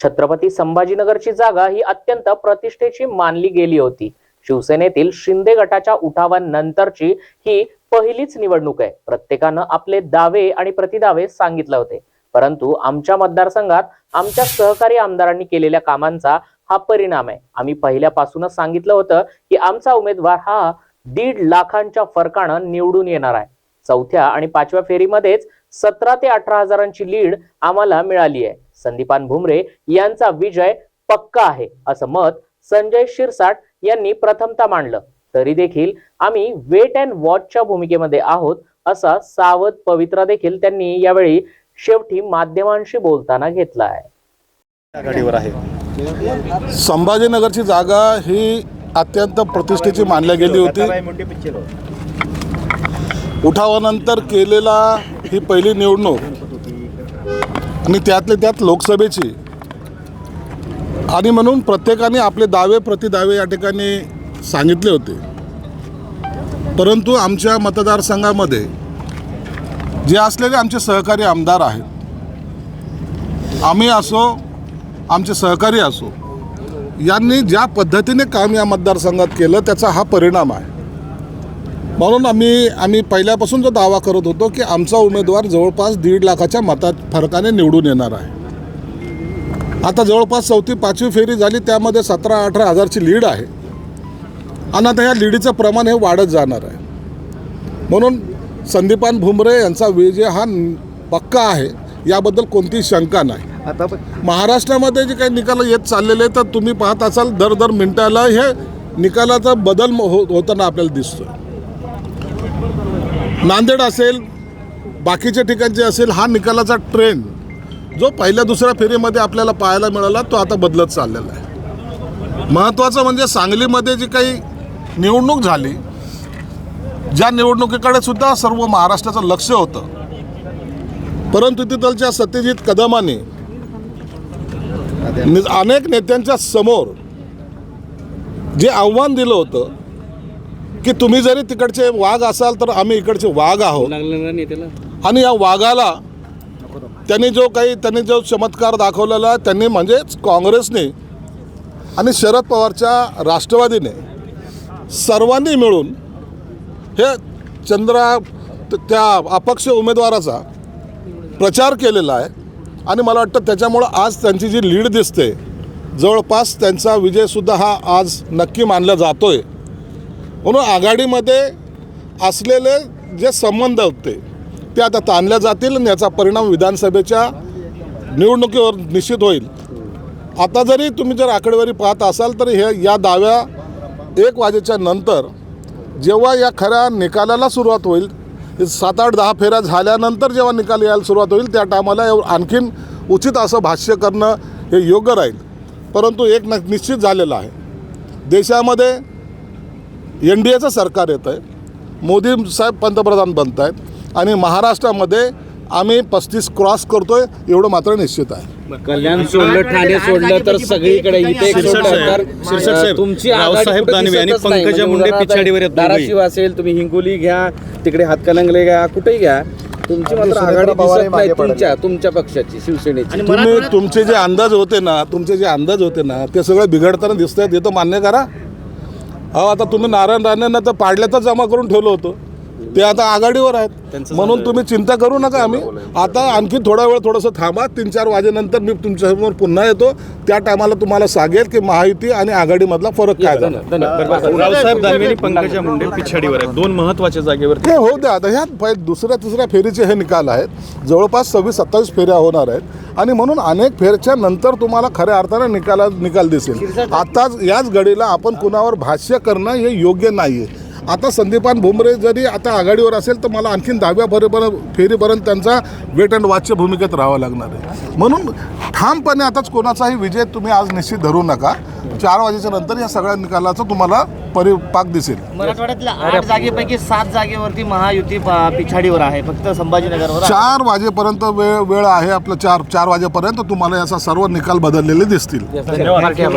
छत्रपती संभाजीनगरची जागा ही अत्यंत प्रतिष्ठेची मानली गेली होती. शिवसेनेतील शिंदे गटाच्या उठावानंतरची ही पहिलीच निवडणूक आहे. प्रत्येकानं आपले दावे आणि प्रतिदावे सांगितले होते. परंतु आमच्या मतदारसंघात आमच्या सहकारी आमदारांनी केलेल्या कामांचा हा परिणाम आहे. आम्ही पहिल्यापासूनच सांगितलं होतं की आमचा उमेदवार हा दीड लाखांच्या फरकानं निवडून येणार आहे. चौथ्या आणि पाचव्या फेरीमध्येच सतरा ते अठरा हजारांची लीड आम्हाला मिळाली आहे. संदीपान भुमरे यांचा विजय पक्का आहे असं मत संजय शिरसाट यांनी प्रथमता मांडलं. तरी देखील आम्ही वेट अँड वॉचच्या भूमिकेमध्ये आहोत असा सावध पवित्रा देखील त्यांनी यावेळी शेवटी माध्यमांशी बोलताना घेतला आहे आघाडीवर आहे. संभाजीनगरची जागा ही अत्यंत प्रतिष्ठेची मानली गेली होती. उठावानंतर केलेला ही पहिली निवडणूक आणि त्यातले त्यात लोकसभेची. आणि म्हणून प्रत्येकाने आपले दावे प्रतिदावे या ठिकाणी सांगितले होते. परंतु आमच्या मतदारसंघामध्ये जे असलेले आमचे सहकारी आमदार आहेत आम्ही असो आमचे सहकारी असो यांनी ज्या पद्धतीने काम या मतदारसंघात केलं त्याचा हा परिणाम आहे. म्हणून आम्ही आम्ही पहिल्यापासून जो दावा करत होतो की आमचा उमेदवार जवळपास दीड लाखाच्या मतात फरकाने निवडून येणार आहे. आता जवळपास चौथी पाचवी फेरी झाली त्यामध्ये सतरा अठरा हजारची लीड आहे. आणि आता ह्या लीडीचं प्रमाण हे वाढत जाणार आहे. म्हणून संदीपान भुमरे यांचा विजय हा पक्का आहे याबद्दल कोणतीही शंका नाही. आता महाराष्ट्रामध्ये जे काही निकाल येत चाललेले आहेत, तर तुम्ही पाहत असाल दर दर मिनिटाला हे निकालाचा बदल हो होताना आपल्याला दिसतो नांदेड असेल बाकीच्या ठिकाणचे असेल हा निकालाचा ट्रेंड जो पहिल्या दुसऱ्या फेरीमध्ये आपल्याला पाहायला मिळाला तो आता बदलत चाललेला आहे. महत्त्वाचं म्हणजे सांगलीमध्ये जी काही निवडणूक झाली ज्या निवडणुकीकडे सुद्धा सर्व महाराष्ट्राचं लक्ष होतं. परंतु तिथलच्या सत्यजित कदमाने अनेक नेत्यांच्या समोर जे आव्हान दिलं होतं की तुम्ही जरी तिकडचे वाघ असाल तर आम्ही इकडचे वाघ आहोत. आणि या वाघाला त्यांनी जो काही त्यांनी जो चमत्कार दाखवलेला त्यांनी म्हणजेच काँग्रेसने आणि शरद पवारच्या राष्ट्रवादीने सर्वांनी मिळून हे चंद्रा त्या अपक्ष उमेदवाराचा प्रचार केलेला आहे. आणि मला वाटतं त्याच्यामुळं आज त्यांची जी लीड दिसते जवळपास त्यांचा विजयसुद्धा हा आज नक्की मानला जातो आहे म्हणून आघाडीमध्ये असलेले जे संबंध होते ते आता ताणल्या जातील आणि याचा परिणाम विधानसभेच्या निवडणुकीवर निश्चित होईल. आता जरी तुम्ही जर आकडेवारी पाहत असाल तर हे या दाव्या एक वाजेच्या नंतर जेव्हा या खऱ्या निकालाला सुरुवात होईल सात आठ दहा फेऱ्या झाल्यानंतर जेव्हा निकाल यायला सुरुवात होईल त्या टायमाला आणखीन उचित असं भाष्य करणं हे योग्य राहील. परंतु एक न निश्चित झालेलं आहे. देशामध्ये एन डी एचं सरकार येतं आहे मोदी साहेब पंतप्रधान बनत आहेत आणि महाराष्ट्रामध्ये आम्ही पस्तीस क्रॉस करतोय एवढं मात्र निश्चित आहे. कल्याण सोडलं ठाणे सोडलं तर सगळीकडे इथे तुमची रावसाहेब दानवे आणि. पंकजा म्हणजे मुंडे पिछाडीवर. धाराशिव असेल तुम्ही हिंगोली घ्या तिकडे हातकलंगले घ्या कुठेही घ्या. तुमची मात्र आघाडी दिसत नाही. तुमच्या तुमच्या पक्षाची शिवसेनेची. तुम्ही तुमचे जे अंदाज होते ना तुमचे जे अंदाज होते ना ते सगळे बिघडताना दिसत आहेत हे तर मान्य करा. अहो आता तुम्ही नारायण राणेंना तर पाडल्यातच जमा करून ठेवलं होतं. ते आता आघाडीवर आहेत. म्हणून तुम्ही चिंता करू नका आम्ही. आता आणखी थोडा वेळ थोडंसं थांबा. तीन चार वाजेनंतर मी तुमच्यासमोर पुन्हा येतो. त्या टायमाला तुम्हाला सांगेल की महायुती आणि आघाडीमधला फरक काय झाला. रावसाहेब दानवे. आणि पंकजा मुंडे पिछाडीवर आहेत. दोन महत्त्वाच्या जागेवर हे होऊ द्या. आता ह्या दुसऱ्या तिसऱ्या फेरीचे हे निकाल आहेत. जवळपास सव्वीस सत्तावीस फेऱ्या होणार आहेत. आणि म्हणून अनेक फेरच्या नंतर तुम्हाला खऱ्या अर्थानं निकाला निकाल दिसेल. आताच याच घडीला आपण कुणावर भाष्य करणं हे योग्य नाही आहे आता संदीपान भुमरे जरी आता आघाडीवर असेल तर मला आणखीन दहाव्या फेरीपर्यंत फेरीपर्यंत त्यांचा वेट अँड वॉचच्या भूमिकेत राहावं लागणार आहे. म्हणून ठामपणे आताच कोणाचाही विजय तुम्ही आज निश्चित धरू नका. चार वाजेच्या नंतर या सगळ्या निकालाचं तुम्हाला परिपाक दिसेल. मराठवाड्यातल्या आठ जागेपैकी सात जागेवरती महायुती पिछाडीवर आहे. फक्त संभाजीनगरवर आहे. चार वाजेपर्यंत वेळ वेळ आहे आपलं चार चार वाजेपर्यंत तुम्हाला याचा सर्व निकाल बदललेले दिसतील. धन्यवाद.